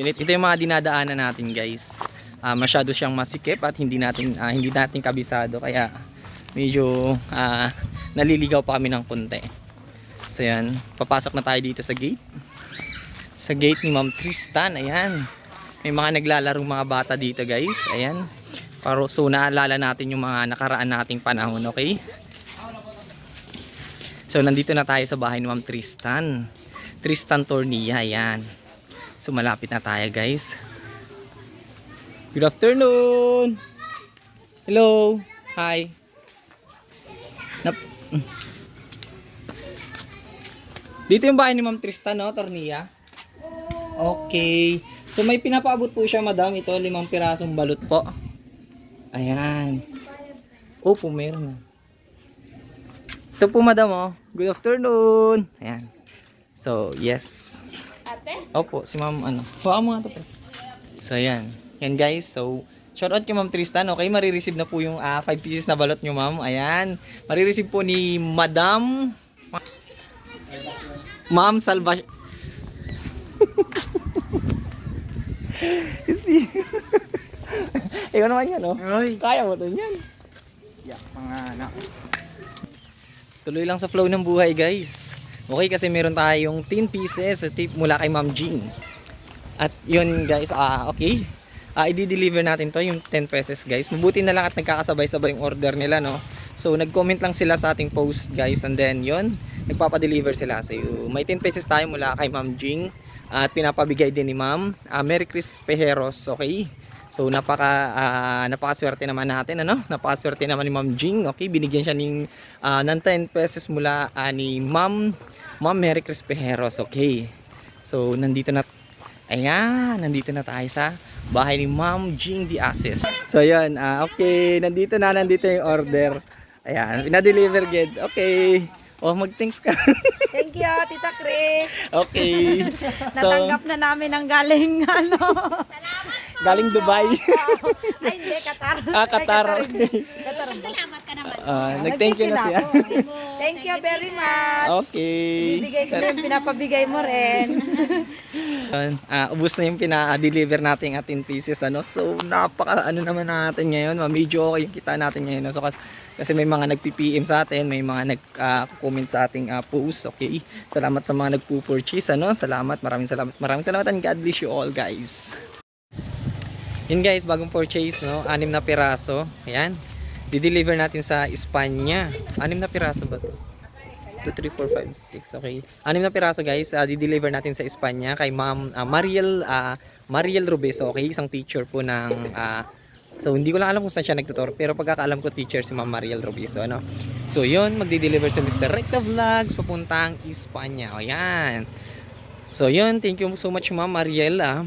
Yun, ito yung mga dinadaanan natin guys. Ah, masyado siyang masikip at hindi natin ah, hindi natin kabisado kaya medyo ah, naliligaw pa kami ng konti. So yan, papasok na tayo dito sa gate. Sa gate ni Ma'am Tristan, ayan. May mga naglalarong mga bata dito guys, ayan. Para so naalala natin yung mga nakaraan nating panahon, okay? So nandito na tayo sa bahay ni Ma'am Tristan. Tristan Tornilla, ayan. So malapit na tayo guys. Good afternoon! Hello! Hi! Nap Dito yung bahay ni Ma'am Tristan, no? Tornilla? Okay. So may pinapaabot po siya, madam. Ito, limang pirasong balot po. Ayan. Opo, meron. Ito po, madam, oh. Good afternoon. Ayan. So, yes. Opo, si ma'am, ano. Huwag mo nga ito, pre. So, ayan. Yan, guys. So, shout out kay ma'am Tristan. Okay, marireceive na po yung 5 pieces na balot nyo, ma'am. Ayan. Marireceive po ni Madam... Ma'am Salva... Kasi... Ikaw naman yan, oh. Uy, Kaya mo to yan. yak mga anak. Tuloy lang sa flow ng buhay guys. Okay kasi meron tayong 10 pieces sa tip mula kay Ma'am Jean. At yun guys, ah okay. Ah i-deliver natin to yung 10 pesos guys. Mabuti na lang at nagkakasabay-sabay yung order nila no. So nag-comment lang sila sa ating post guys and then yun, nagpapa-deliver sila. So may 10 pesos tayo mula kay Ma'am Jean at pinapabigay din ni Ma'am. Ah, Merry Chris Pejeros, okay? So napaka ah, napakaswerte naman natin ano? Napakaswerte naman ni Ma'am Jing. Okay, binigyan siya ng ah, ng 10 pesos mula ah, ni Ma'am Ma'am Mary Chris Pejeros. Okay. So nandito na Ayan, nandito na tayo sa bahay ni Ma'am Jing Diases. So yun, ah, okay, nandito na, nandito yung order. Ayan, pina-deliver good. Okay. Oh, mag-thanks ka. Thank you, Tita Chris. okay. So, Natanggap na namin ang galing, ano. galing Dubai. Ay, hindi, Qatar. ah, Qatar. Ay, Okay. Qatar. Ah, nag-thank you na siya. Thank you very much. Okay. Bibigay ko yung pinapabigay mo rin. Yun, ah, ubos na yung pina-deliver nating atin pieces ano. So napaka ano naman natin ngayon, medyo okay yung kita natin ngayon. No? So kas- kasi may mga nagpi-PM sa atin, may mga nag-comment sa ating ah, post. Okay. Salamat sa mga nagpo-purchase ano. Salamat, maraming salamat. Maraming salamat and God bless you all, guys. Yun guys, bagong purchase no, anim na piraso. Ayan. Di-deliver natin sa Espanya. Anim na piraso ba 'to? 2, 3, 4, 5, 6. Okay. Anim na piraso guys. Uh, di-deliver natin sa Espanya kay Ma'am ah, Mariel ah, Mariel Rubeso. Okay. Isang teacher po ng ah, So hindi ko lang alam kung saan siya nagtutor pero pagkakaalam ko teacher si Ma'am Mariel Rubiso ano. So yun magdi-deliver sa Mr. Recta Vlogs papuntang Espanya. O yan. So yun, thank you so much Ma'am Mariel ah,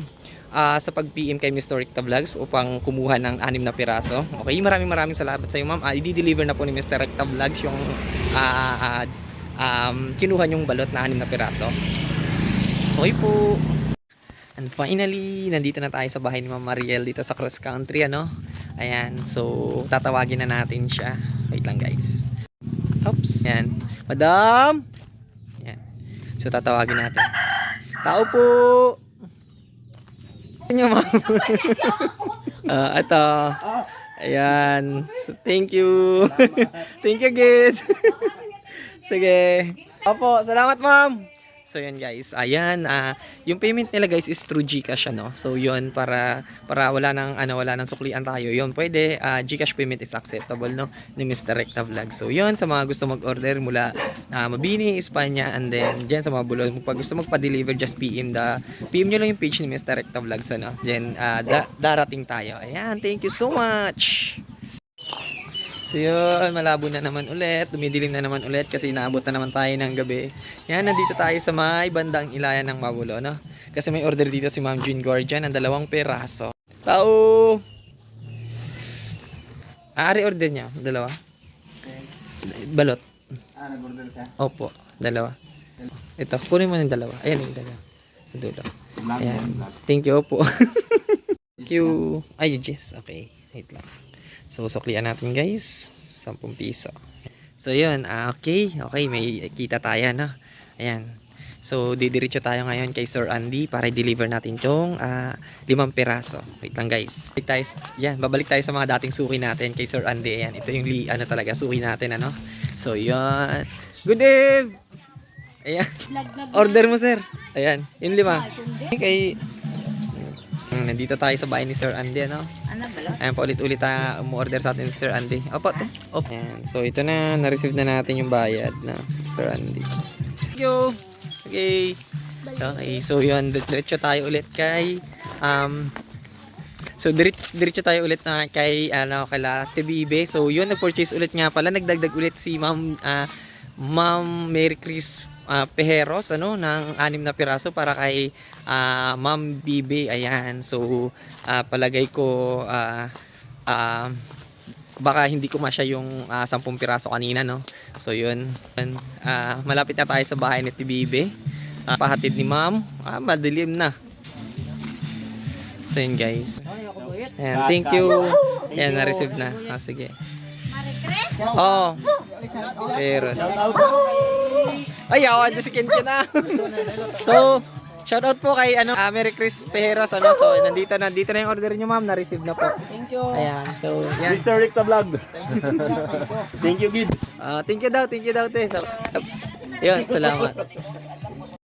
ah, sa pag-PM kay Mr. Recta Vlogs upang kumuha ng anim na piraso. Okay, maraming maraming salamat sa iyo Ma'am. Ah, i-deliver na po ni Mr. Recta Vlogs yung ah, ah, um, kinuha yung balot na anim na piraso. Okay po. And finally, nandito na tayo sa bahay ni Ma'am Mariel dito sa cross country, ano? Ayan, so tatawagin na natin siya. Wait lang guys. Oops. Ayan. Madam! Ayan. So tatawagin natin. Tao po! Ano ma'am? Ah, ito. Ayan. So thank you. thank you, kids. Sige. Opo, salamat ma'am. So yun guys, ayan, ah yung payment nila guys is through GCash ano. So yun para para wala nang ano wala nang suklian tayo. Yun, pwede ah, GCash payment is acceptable no ni Mr. Recta Vlog. So yun sa mga gusto mag-order mula ah, Mabini, Espanya and then diyan sa mga bulol, pag gusto magpa-deliver just PM the PM nyo lang yung page ni Mr. Recta Vlogs ano. Diyan ah, da- darating tayo. Ayan, thank you so much. So yun, malabo na naman ulit, dumidilim na naman ulit kasi inaabot na naman tayo ng gabi. Yan, nandito tayo sa may bandang ilayan ng Mabulo, no? Kasi may order dito si Ma'am Jean Gordian ng dalawang peraso. Tao! Aari order niya, dalawa. Balot. Ah, nag-order siya. Opo, dalawa. Ito, kunin mo yung dalawa. Ayan yung dalawa. Dulo. Ayan. Thank you po. Thank you. Ay, yes. Okay. Wait lang. So, suklian natin guys. 10 piso. So, yun. Ah, okay. Okay. May kita tayo, no? Ayan. So, didiretso tayo ngayon kay Sir Andy para i-deliver natin tong ah, limang piraso. Wait lang guys. Balik tayo, yan, babalik tayo sa mga dating suki natin kay Sir Andy. Ayan, ito yung li, ano talaga, suki natin, ano. So, yan. Good day! Ayan, order mo sir. Ayan, yung lima. Kay, nandito tayo sa bahay ni Sir Andy, ano. Ano ba? Ayan pa ulit-ulit uh, umu-order sa atin si Sir Andy. Opo, to. Opo. Ayan. So, ito na. Na-receive na natin yung bayad na Sir Andy. Thank you. Okay. Okay. So, yun. Diretso tayo ulit kay um, So, diretso, diretso tayo ulit na kay, ano, kala TBB. So, yun, nag-purchase ulit nga pala. Nagdagdag ulit si Ma'am, ah, Ma'am Mary Chris ah, Pejeros, ano, ng anim na piraso para kay ah, Ma'am BB. Ayan. So, ah, palagay ko, ah, ah, baka hindi ko masya yung ah, 10 piraso kanina, no? So, yun. Ah, malapit na tayo sa bahay ni TBB. Ah, pahatid ni Ma'am. Ah, madilim na. So, yun guys. Ayan, thank you. Ayan, na-receive na. Ah, sige. Oh. Peros. Ay, awan na si Ken Ken na. so, shout out po kay ano, ah, Merry Chris Pejeros ano. So, nandito na dito na yung order niyo, ma'am. Na-receive na po. Thank you. Ayan. So, yan. Mr. Rick the Vlog. Thank you, Gid. Ah, thank you daw, thank you daw, te. So, oops. Yun, salamat.